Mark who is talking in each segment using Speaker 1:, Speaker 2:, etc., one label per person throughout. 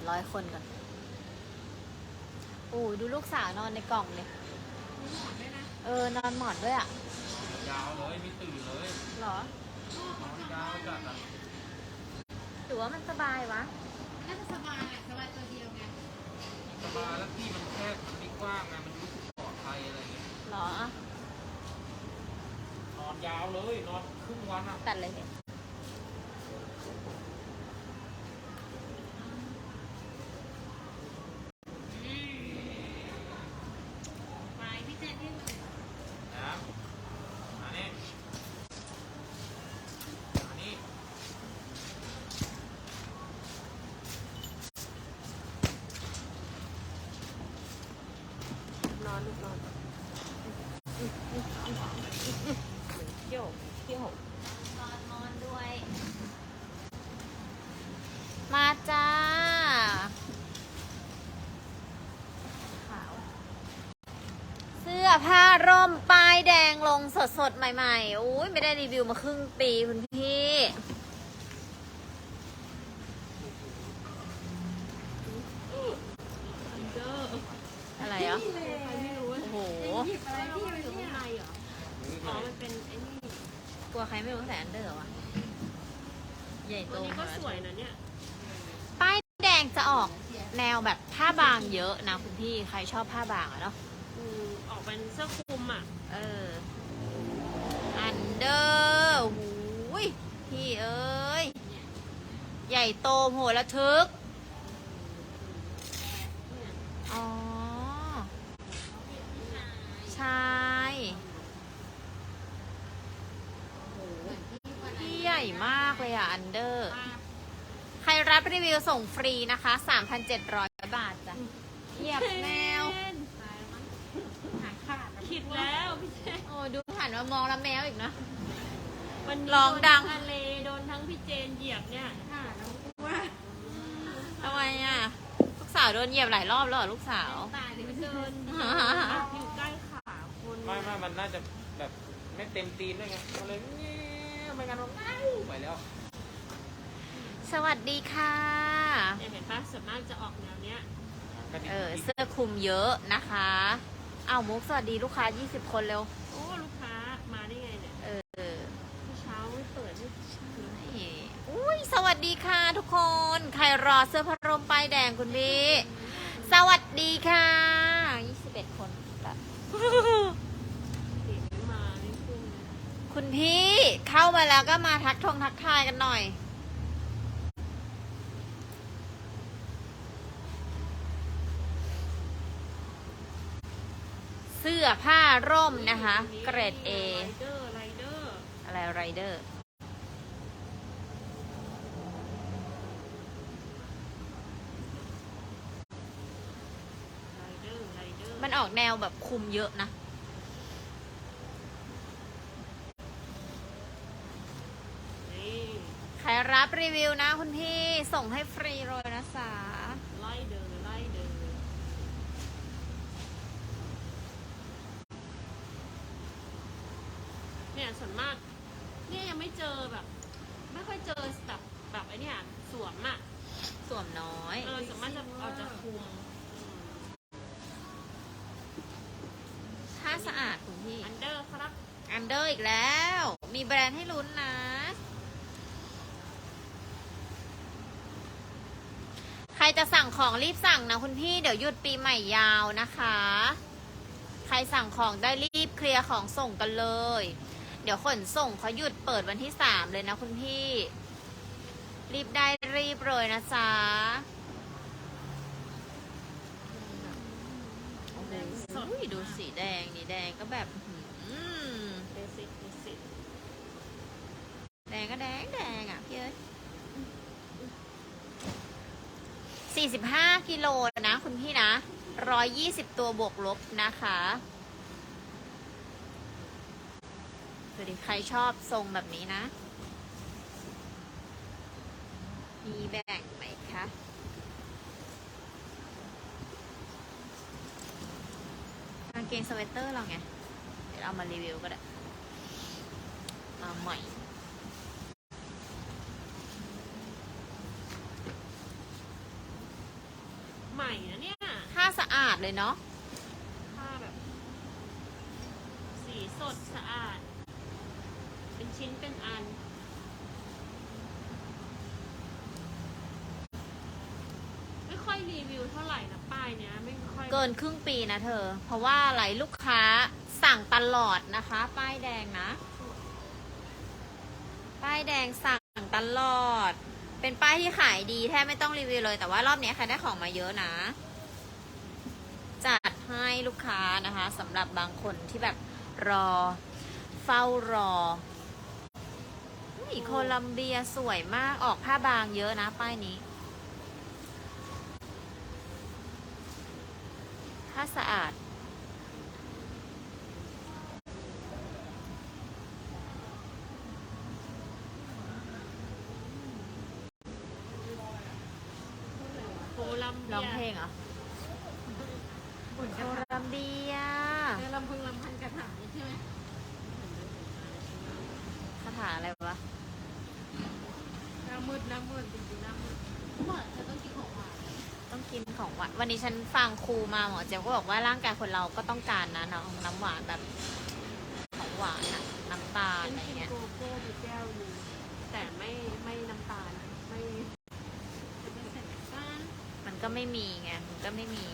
Speaker 1: ดร้อยคนก่อนโอ้ยดูลูกสาวนอนในกล่องเลย
Speaker 2: มีหมอนด้วยนะ
Speaker 1: เออนอนหมอนด้วยอะ
Speaker 3: ยาวเลยไม่ตื่นเลย
Speaker 1: หรอ
Speaker 3: นอนยาวจัดอะ
Speaker 1: หรือว่ามันสบายวะ
Speaker 2: น่าจะสบายแหละสบายตัวเดียวไง
Speaker 3: สบายแล้วที่มันแคบมันไม่กว้างไงมันรู้สึกปลอดภัยอะไรเงี้ย
Speaker 1: หรอ
Speaker 3: นอนยาวเลยนอนครึ่งวันอะ
Speaker 1: ตัดเลยเนี่ย
Speaker 2: ไปพี่เจนที่มือ
Speaker 3: นะอันนี้อันนี้
Speaker 1: นอนลูกนอนเที่ยวเที่ยวนอนนอนด้วย มาจ้าขาว เสื้อ ผ้าร่มป้ายแดงลงสดสดๆใหม่ๆอุ้ยไม่ได้รีวิวมาครึ่งปีคุณพี่
Speaker 2: เจอ
Speaker 1: อะไรอะ
Speaker 2: ใครไม่รู้
Speaker 1: โอ้โห
Speaker 2: หยิบอะไรที่มันอยู่ข้างในเหรออ๋อมันเป็นไอ้นี่
Speaker 1: กลัวใครไม่รู้ใส่อันเดอร์วะใหญ่โต
Speaker 2: ตัวนี้ก็
Speaker 1: มา
Speaker 2: สวยนะเนี่ย
Speaker 1: ป้ายแดงจะออกแนวแบบผ้าบางเยอะนะคุณพี่ใครชอบผ้าบางอะเนาะ
Speaker 2: อืมออก เป็นเสื้อคลุมอะ
Speaker 1: เออ อันเดอร์หูยพี่เอ้ย ใหญ่โตโหระทึก อ๋อ ใช่พี่ใหญ่มากเลยอะ อันเดอร์ ใครรับรีวิวส่งฟรีนะคะ 3,700 บาทจ้ะเหยียบแมว
Speaker 2: หายขาดผิด แล้วพี่เจน
Speaker 1: โอ้ดูหันมามองแล้วแมวอีกนะ
Speaker 2: วันนี้
Speaker 1: ลองดัง
Speaker 2: โนทั้ทะเลโดนทั้งพี่เจนเหยียบเนี่ยค่ะน้องว่า
Speaker 1: ทำไมอะ ลูกสาวโดนเหยียบหลายรอบแล้วเหรอลูกสาว
Speaker 2: ตายเลยเดินอยู่ใกล้ขาคน
Speaker 3: ไม่ไม่มันน่าจะแบบไม่เต็มตีนด้วยไงก็เลยเงี้ยไม่งั้นมันอ้าวไปแล้ว
Speaker 1: สวัสดีค่ะ
Speaker 2: เนี่ยเห็นปะส่วนมากจะออกแนวเนี้ย
Speaker 3: กระดิก
Speaker 1: เออเสื้อคลุมเยอะนะคะ อ้าวมุกสวัสดีลูกค้า 20 คนเร็ว
Speaker 2: โอ้ลูกค้ามาได้ไงเนี่ย
Speaker 1: เออ
Speaker 2: เมื่อเช้าไม่เปิดไม่
Speaker 1: นี่อุ้ยสวัสดีค่ะทุกคน ใครรอเสื้อพรมป้ายแดงคุณพี่สวัสดีค่ะ 21 คนละ
Speaker 2: เห็นมาไม่ขึ้นเลย
Speaker 1: คุณพี่เข้ามาแล้วก็มาทักทงทักทายกันหน่อย อผ้าร่มนะคะ เกรด A
Speaker 2: ไรเออะ
Speaker 1: ไรไรเดอร์มันออกแนวแบบคุมเยอะนะ ใครรับรีวิวนะคุณพี่ ส่งให้ฟรีเลยนะสา
Speaker 2: ไล่เดอร์ไล่เดอร์เนี่ย ส่วนมาก เนี่ยยังไม่เจอแบบ ไม่ค่อยเจอแบบแบบไอ้เนี่ยสวมอะ
Speaker 1: สวมน้อย
Speaker 2: เออส่วนมากจะเอาจะคุม
Speaker 1: ถ้าสะอาดคุณพี่
Speaker 2: อันเดอร์ครับ
Speaker 1: อันเดอร์อีกแล้ว มีแบรนด์ให้ลุ้นนะ ใครจะสั่งของรีบสั่งนะคุณพี่ เดี๋ยวหยุดปีใหม่ยาวนะคะ ใครสั่งของได้รีบเคลียร์ของส่งกันเลย เดี๋ยวขนส่งเขาหยุดเปิดวันที่สามเลยนะคุณพี่ รีบได้รีบเลยนะจ๊ะโอ้โหดูสีแดงนี่แดงก็แบบอื้อหือ
Speaker 2: เบสิกเบสิก
Speaker 1: แดงก็แดงแดงอะพี่เอ้ยสี่สิบห้ากิโลนะคุณพี่นะร้อยยี่สิบตัวบวกลบนะคะ ดูดิใครชอบทรงแบบนี้นะ มีแบ่งไหมคะกางเกงสเวตเตอร์เราไง เดี๋ยวเอามารีวิวก็ได้ มาใหม่
Speaker 2: หม่นะเนี่ย
Speaker 1: ผ้าสะอาดเลยเนาะ
Speaker 2: ผ้าแบบ สีสดสะอาด เป็นชิ้นเป็นอัน ไม่ค่อยรีวิวเท่าไหร่นะป้ายเนี้ยไม่ค่อย
Speaker 1: เกินครึ่งปีนะเธอ เพราะว่าอะไรลูกค้าสั่งตลอดนะคะ ป้ายแดงนะ ป้ายแดงสั่งตลอด เป็นป้ายที่ขายดีแทบไม่ต้องรีวิวเลย แต่ว่ารอบนี้ใครได้ของมาเยอะนะ จัดให้ลูกค้านะคะสำหรับบางคนที่แบบรอ เฝ้ารอ นี่โคลัมเบียสวยมากออกผ้าบางเยอะนะป้ายนี้ ผ้าสะอาด
Speaker 2: โคลัมเบีย
Speaker 1: ร้องเพลงเหรอ
Speaker 2: บุญ
Speaker 1: โค
Speaker 2: กระถา
Speaker 1: ลัมเบีย
Speaker 2: เออลำพึงลำพันกระถางใช่ไหม
Speaker 1: คาถาอะไรวะ
Speaker 2: หน้ามืดหน้ามืดจริงๆหน้ามืดหมดเธอต้องกินของหวาน
Speaker 1: ต้อง กินของหวานวันนี้ฉันฟังครูมาหมอเจี๊ยบก็บอกว่าร่างกายคนเราก็ต้องการนะน้ำน้ำหวานแบบของหวานอะน้ำตาล
Speaker 2: ฉัน
Speaker 1: อะไร
Speaker 2: กิน
Speaker 1: เงี้ย
Speaker 2: โกโก้ไปแก้วหนึงแต่ไม่ไม่น้ำตาลไม่ไม่ใส่น้ำตาล
Speaker 1: มันก็ไม่มีไงมันก็ไม่มี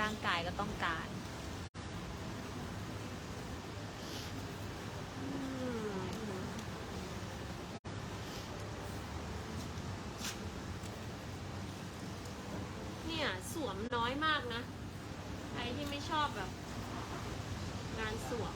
Speaker 1: ร่างกายก็ต้องการ
Speaker 2: อืมเนี่ยสวมน้ อยมากนะ ใครที่ไม่ชอบแบบ งานสวม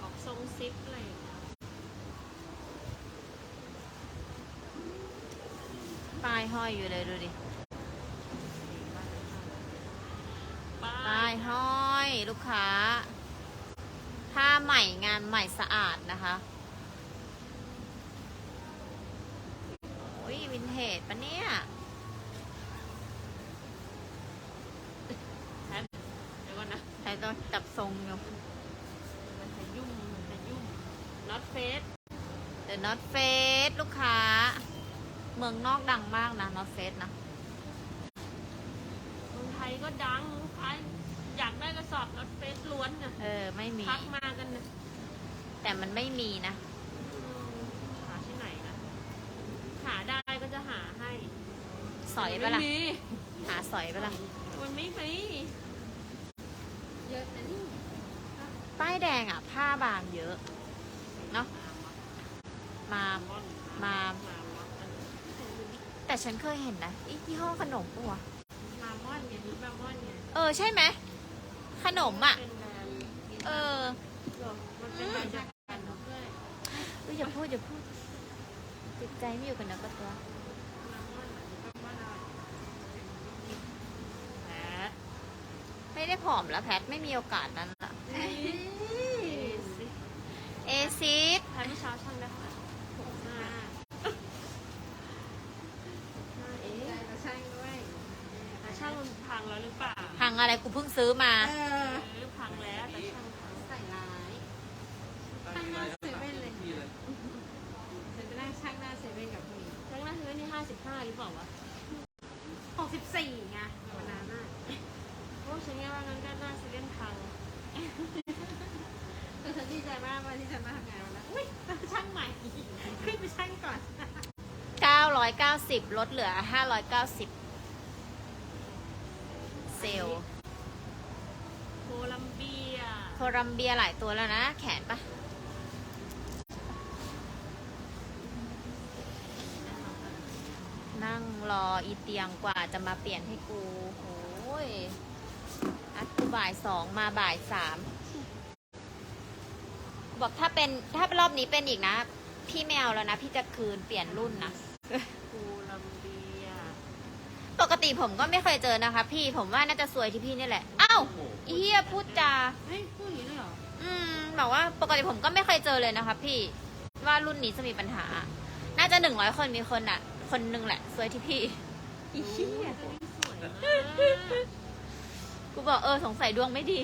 Speaker 2: ออกทรงซิปอะไรอย่างเงี้ย
Speaker 1: ป้ายห้อยอยู่เลยดูดิ
Speaker 2: ป้า
Speaker 1: ป้าย ยห้อยลูกค้า ผ้าให ม่งานใหม่สะอาดนะคะโอ้ยวินเทจปะเนี่ย
Speaker 2: แพทเดี๋ยวก่อนนะ
Speaker 1: ใช้ต้องจับทรงอยู่
Speaker 2: มันจะยุ่งมันจะยุ่ง not face
Speaker 1: The Not Face ลูกค้า เมืองนอกดังมากนะ Not Face นะ
Speaker 2: เมืองไทยก็ดังลูกค้าอยากได้กระสอบ not face ล้วนนะ
Speaker 1: เออ ไม่มี
Speaker 2: ทักมากันนะ
Speaker 1: แต่มันไม่มีนะ
Speaker 2: อืมหาที่ไหนนะหาได้ก็จะหาให้
Speaker 1: สอยปะล่ะ
Speaker 2: ไม่มี
Speaker 1: หาสอยปะล่ะ
Speaker 2: มันไม่มีเยอะนะนี่
Speaker 1: ป้ายแดงอะ ผ้าบางเยอะเนาะมามาแต่ฉันเคยเห็นนะอีที่ห้อขนมปะวะ
Speaker 2: มามอนไงมีมามอนไง
Speaker 1: เออใช่ไหมขนมอะ
Speaker 2: เป็นแบรนด์
Speaker 1: เออ
Speaker 2: มันเป็นแบรนด์จากกันด้วย
Speaker 1: เอ้ยอย่าพูดอย่าพูดจิตใจไม่อยู่กับเนื้อกับตัว
Speaker 2: มามอนมามอนอะไรแพท
Speaker 1: ไม่ได้ผอมแล้วแพทไม่มีโอกาสนั้นละ
Speaker 2: สิ
Speaker 1: เอซิส
Speaker 2: แพทเมื่อเช้าช่างได้เท่าไหร่หกห้าห้าเอ๊ะ
Speaker 4: เราช่างด้วย
Speaker 2: แต่ช่างมันพังแล้วหรือเปล่า
Speaker 1: พังอะไรกูเพิ่งซื้อมา
Speaker 4: เออ
Speaker 2: หรือพังแล้วแต่ช่างพัง
Speaker 4: ใส่ร้าย
Speaker 3: ตั้งใจแล้วสั่งที่เลย
Speaker 4: ฉันไปนั่งช่างหน้าเซเว่นกับผู้หญิง
Speaker 2: ช่างหน้าเธอนี่ห้าสิบห้าหรือเปล่าวะ
Speaker 4: หกสิบสี่ไงวันนั้นน่ะ
Speaker 2: โอ้ฉันเนี่ยว่างั้นก็หน้าเซเว่นพัง
Speaker 4: คือฉันดีใจมากวันที่ฉันมาทำงานวันนั้นอุ้ยช่างใหม่ขึ้นไปช่างก่อน
Speaker 1: 990 ลดเหลือ 590 เซลล์
Speaker 2: โคลัมเบีย
Speaker 1: โคลัมเบียหลายตัวแล้วนะ แขนปะนั่งรออีเตียงกว่าจะมาเปลี่ยนให้กูโอ้ยนัดกูบ่ายสองมาบ่ายสามบอกถ้าเป็นถ้ารอบนี้เป็นอีกนะ พี่ไม่เอาแล้วนะ พี่จะคืนเปลี่ยนรุ่นนะ
Speaker 2: โคลัมเบีย
Speaker 1: ป กติผมก็ไม่เคยเจอนะคะ พี่ผมว่าน่าจะสวยที่พี่นี่แหละเอ้าวอีเฮียพูดจา
Speaker 4: เฮ้ยพูดอย่างนี้เลยหรอ
Speaker 1: อืมบอกว่าปกติผมก็ไม่เคยเจอเลยนะคะพี่ว่ารุ่นนี้จะมีปัญหา น่าจะหนึ่งร้อยคนมีคนอะ คนหนึ่งแหละสวยที่พี่อีเฮีย
Speaker 2: วก
Speaker 1: กูบอกเออสงสัยดวงไม่ดี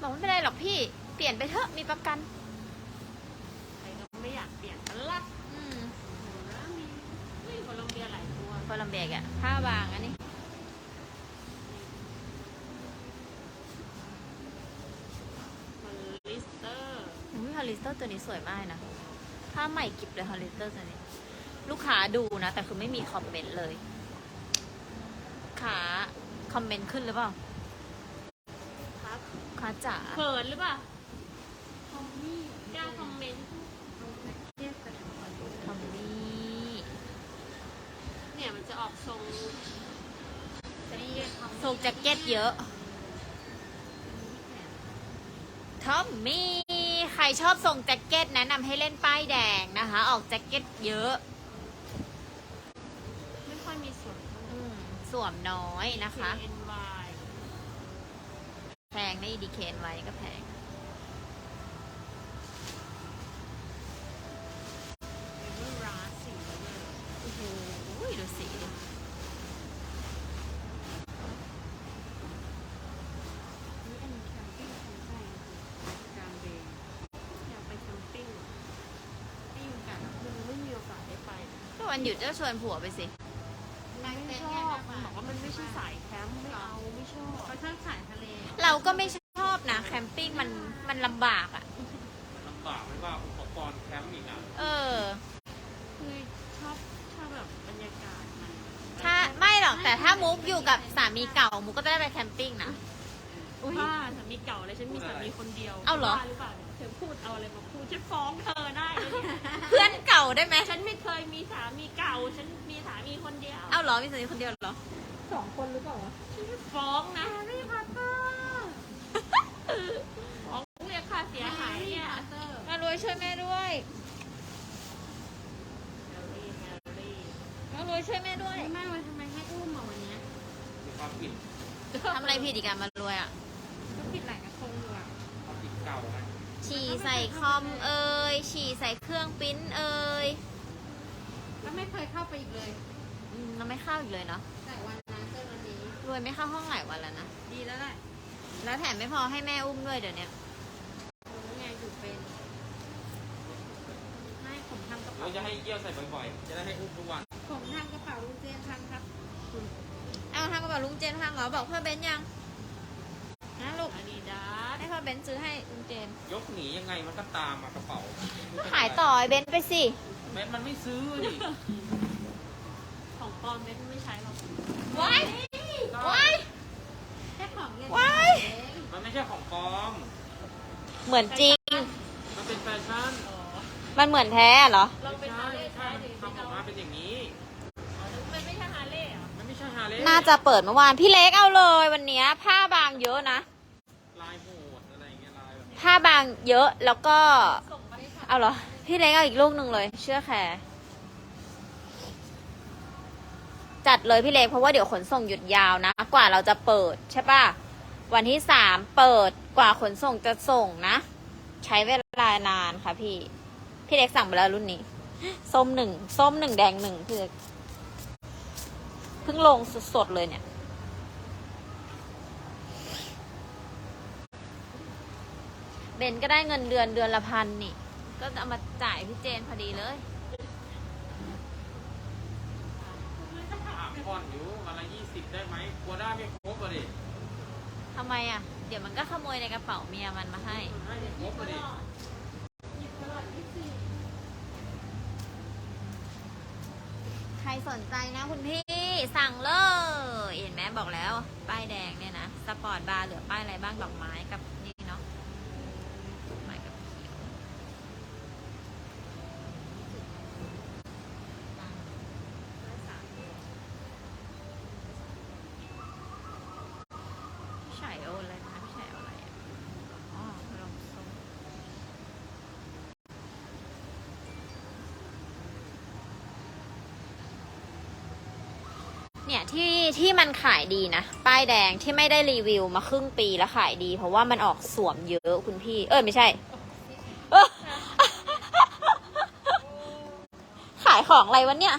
Speaker 1: บอกไม่เป็นไรหรอกพี่ เปลี่ยนไปเถอะมีประกัน
Speaker 2: ตัว
Speaker 1: โคลัมเบียอะผ้าบางอันนี้
Speaker 2: มันลิสเตอร์
Speaker 1: อุ้ยฮอลลิสเตอร์ตัวนี้สวยมากนะผ้าใหม่กริบเลยฮอลลิสเตอร์ตัวนี้ ลูกค้าดูนะ แต่คือไม่มีคอมเมนต์เลยลูกค้าคอมเมนต์ขึ้นหรือเปล่า
Speaker 2: ครับ
Speaker 1: ลูกค้าจ๋า
Speaker 2: เขินหรือเปล่าคอมมี่กล้าคอมเมนต์
Speaker 4: เทียบกันก่อน
Speaker 1: ทอมมี่
Speaker 2: เนี่ยมันจะออก ทรง
Speaker 4: จะนี่ทำ
Speaker 1: ทรงแจ็คเก็ตเยอะทอมมี่ใครชอบทรงแจ็คเก็ตแนะนำให้เล่นป้ายแดงนะคะ ออกแจ็คเก็ตเยอะ
Speaker 2: ไม่ค่อยมีส่วนเท่าไหร่
Speaker 1: อืมสวมน้อยนะคะ
Speaker 2: KNY
Speaker 1: แพงในะดีเคนไว้ก็แพง
Speaker 2: เอเวอร์ราสสีเลย
Speaker 1: โอ้โหดูสีดิ
Speaker 4: นี่อันแคมปิ้งคุณใส่กลางเดย์
Speaker 2: อยากไปแคมปิ้ง
Speaker 4: ไม่อยู่กัน
Speaker 2: มันไม่มีโอกาสได้ไป
Speaker 1: ก็ วันหยุดก็ชวนผัวไปสิ
Speaker 4: นาง
Speaker 2: ไม่
Speaker 4: เต้น
Speaker 2: ช
Speaker 4: ไง
Speaker 2: อบ
Speaker 4: มาก
Speaker 2: บอกว่ามันไม่ใช่สายแคมป์ไม่เอาไม่ชอบ
Speaker 4: เขาชอบสายทะเล
Speaker 1: เราก็ไม่ชอบนะ แคมปิ้งมันมันลำบากอะ่ะ
Speaker 3: ลำบากไม่ว่าอุปกรณ์แคมป์อีกนะ
Speaker 1: เออ
Speaker 2: คือชอบชอบแบบบรรยากาศมัน
Speaker 1: ถ้าไม่หรอกแต่ถ้ามุกอยู่กับสามีเก่ามุกก็จะได้ไปแคมปิ้งนะ
Speaker 2: บ้าสามีเก่าเลยฉันมีสามีคนเดียว
Speaker 1: เอาเหรอ
Speaker 2: บ้หรือเปล่าเนี่ย เธอพูดเอาอะไรมาพูดฉันฟ้องเธอได้เลยเนี่ย
Speaker 1: เพื่อนเก่าได้ไหม
Speaker 2: ฉันไม่เคยมีสามีเก่า ฉันมีสามีคนเดียว
Speaker 1: เอาเหรอมีสามีคนเดียวเหรอ
Speaker 4: สองคนหรือเปล่าวะ
Speaker 2: ฉันจะฟ้องนะแฮร์รี่พอตเตอร์ฟ้องเรียกค่าเสียหายเนี่ย
Speaker 4: เตอร์
Speaker 1: มารวยช่วยแม่ด้วย
Speaker 2: แฮร์รี่แฮร์รี่
Speaker 1: มารวยช่วยแม่ด้วย
Speaker 4: ไม่วันทำไมให้อุ้มมาวันเนี้ย
Speaker 3: มีความผิด
Speaker 1: ทำอะไรผิดอีกอะมารวยอะ ฉี่ใส่คอมเอ่ยฉี่ใส่เครื่องปริ้นเอ่ย
Speaker 4: แล้วไม่เคยเข้าไปอีกเลย
Speaker 1: อืมเราไม่เข้าอีกเลยเนาะ
Speaker 4: แต่วันนั้นเจอวันนี้
Speaker 1: รวยไม่เข้าห้องหลายวันแล้วนะ
Speaker 4: ดีแล้วแหละ
Speaker 1: แล้วแถมไม่พอให้แม่อุ้มด้วยเดี๋ยวนี้
Speaker 4: รู้ไงอยู่เป็นให้ผมทำกระ
Speaker 3: เรา
Speaker 4: เป๋า
Speaker 3: จะให้เยี่ยวใส่บ่อยๆ จะได้ให้อุ้มทุกวัน
Speaker 4: ผมทำกระเป๋าลูกเจนทำครับ
Speaker 1: เอาทำกระเป๋าลุงเจนพังเหรอบอกพ่อเบนยังนะลูก
Speaker 2: อาดิดาส
Speaker 1: ให้พ่อ เบนซื้อให้ลุงเจน
Speaker 3: ยกหนียังไงมันก็ตามมากระเป๋า
Speaker 1: ขายต่อไอ้เบนไปสิ
Speaker 3: แม้มันไม่ซื้อดิ
Speaker 2: ของปลอมเม็ดไม่ใช้หรอก
Speaker 1: ว้ายว้าย
Speaker 4: แค่ของเล่น
Speaker 1: ว้าย
Speaker 4: เอง
Speaker 3: มันไม่ใช่ของปลอม
Speaker 1: เหมือนจริง
Speaker 3: มันเป็นแฟชั่น
Speaker 2: อ๋อ
Speaker 1: มันเหมือนแท้เหรอ
Speaker 2: ลองเป็นฮาร์เลย์
Speaker 3: ใช่
Speaker 2: ใช้ดิ
Speaker 3: ทำออกมาเป็นอย่างนี้
Speaker 2: มันไม่ใช่ฮาร์เลย์เหรอ
Speaker 3: มันไม่ใช่ฮาร์เลย์
Speaker 1: น่าจะเปิดเมื่อวานพี่เล็กเอาเลย วันเนี้ยผ้าบางเยอะนะ
Speaker 3: ลายโหดอะไรอย่างเงี้าบา
Speaker 1: งเยอะแล้วก็ เอาเหรอ พี่เล็กเอาอีกลูกหนึ่งเลย เชื่อแคร์จัดเลยพี่เล็กเพราะว่าเดี๋ยวขนส่งหยุดยาวนะ กว่าเราจะเปิดใช่ปะวันที่สามเปิดกว่าขนส่งจะส่งนะ ใช้เวลานานค่ะพี่ พี่เล็กสั่งไปแล้วรุ่นนี้ ส้มหนึ่งส้มหนึ่งแดงหนึ่งพี่เล็กเพิ่งลงสดๆเลยเนี่ย เบนก็ได้เงินเดือนเดือนละพันนี่ ก็เอามาจ่ายพี่เจนพอดีเลย
Speaker 3: อะผ่อนอยู่วันละยี่สิบได้ไหมกลัวได้ไม่ครบอะดิ
Speaker 1: ทำไมอะ เดี๋ยวมันก็ขโมยในกระเป๋าเมียมันมาให้
Speaker 3: ให้ไม่ครบอะดิ
Speaker 1: ใครสนใจนะคุณพี่สั่งเลย เห็นไหมบอกแล้ว ป้ายแดงเนี่ยนะ สปอร์ตบาร์เหลือป้ายอะไรบ้างดอกไม้กับนี่เนาะดอกไม้กับเขียวพี่ชายเอาอะไรนะพี่ชายเอาอะไรอะ อ๋อลองส้ม เนี่ย ที่ที่มันขายดีนะ ป้ายแดงที่ไม่ได้รีวิวมาครึ่งปีแล้วขายดี เพราะว่ามันออกสวมเยอะคุณพี่ เออไม่ใช่ ขายของอะไรวะเนี่ย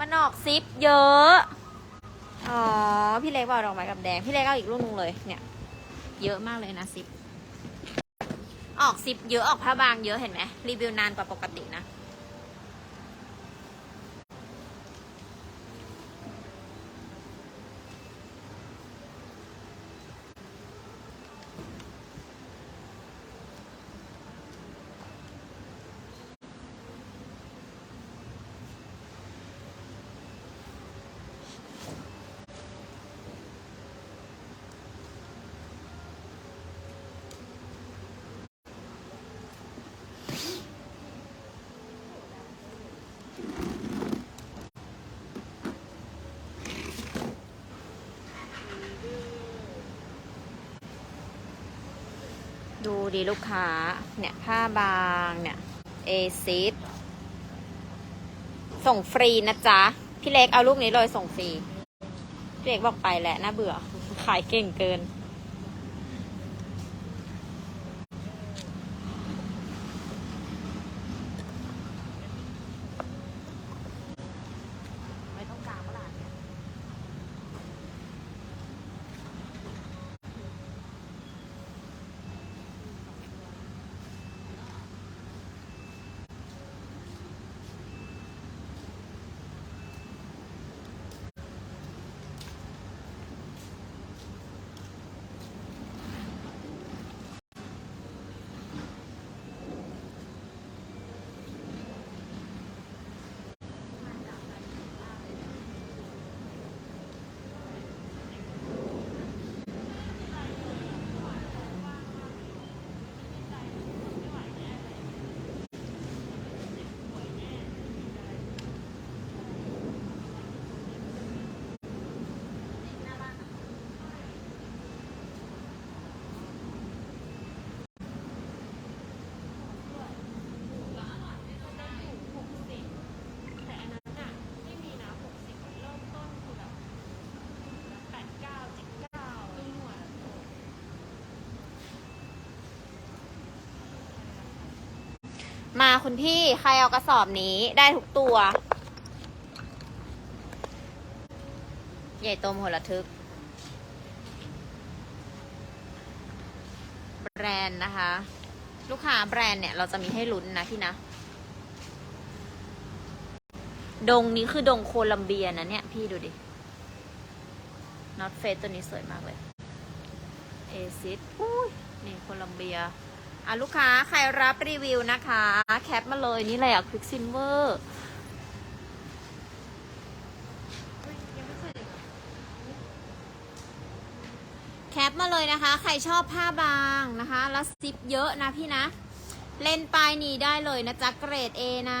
Speaker 1: มันออกซิปเยอะ อ๋อ พี่เล็กบอกดอกไม้กับแดง พี่เล็กเอาอีกลูกนึงเลย เนี่ย เยอะมากเลยนะซิป ออกซิปเยอะออกผ้าบางเยอะเห็นไหมรีวิวนานกว่าปกตินะ ดูดีลูกค้า เนี่ยผ้าบางเนี่ยเอซิสส่งฟรีนะจ๊ะ พี่เล็กเอาลูกนี้เลยส่งฟรี พี่เล็กบอกไปแหละน่าเบื่อ ขายเก่งเกิน ไม่ต้องการเมื่อไหร่เนี่ย
Speaker 2: แต่อันนั้นน่ะไม่มีนะหกสิบมันเริ่มต้นคือแบบแปดเก้าเจ็ดเก้าตุ้งหัว
Speaker 1: มาคุณพี่ใครเอากระสอบนี้ได้ทุกตัว ใหญ่โตมโหระทึก แบรนด์นะคะ ลูกค้าแบรนด์เนี่ย เราจะมีให้ลุ้นนะพี่นะ ดงนี้คือดงโคลัมเบียนะเนี่ย พี่ดูดิน็อตเฟสตัวนี้สวยมากเลย เอซิสอุ้ยนี่โคลัมเบีย อะลูกค้าใครรับรีวิวนะคะ แคปมาเลยนี่เลยอะควิกซินเวอร์แคปมาเลยนะคะ ใครชอบผ้าบางนะคะ แล้วซิปเยอะนะพี่นะ เล่นปลายนี้ได้เลยนะจ๊ะเกรด A นะ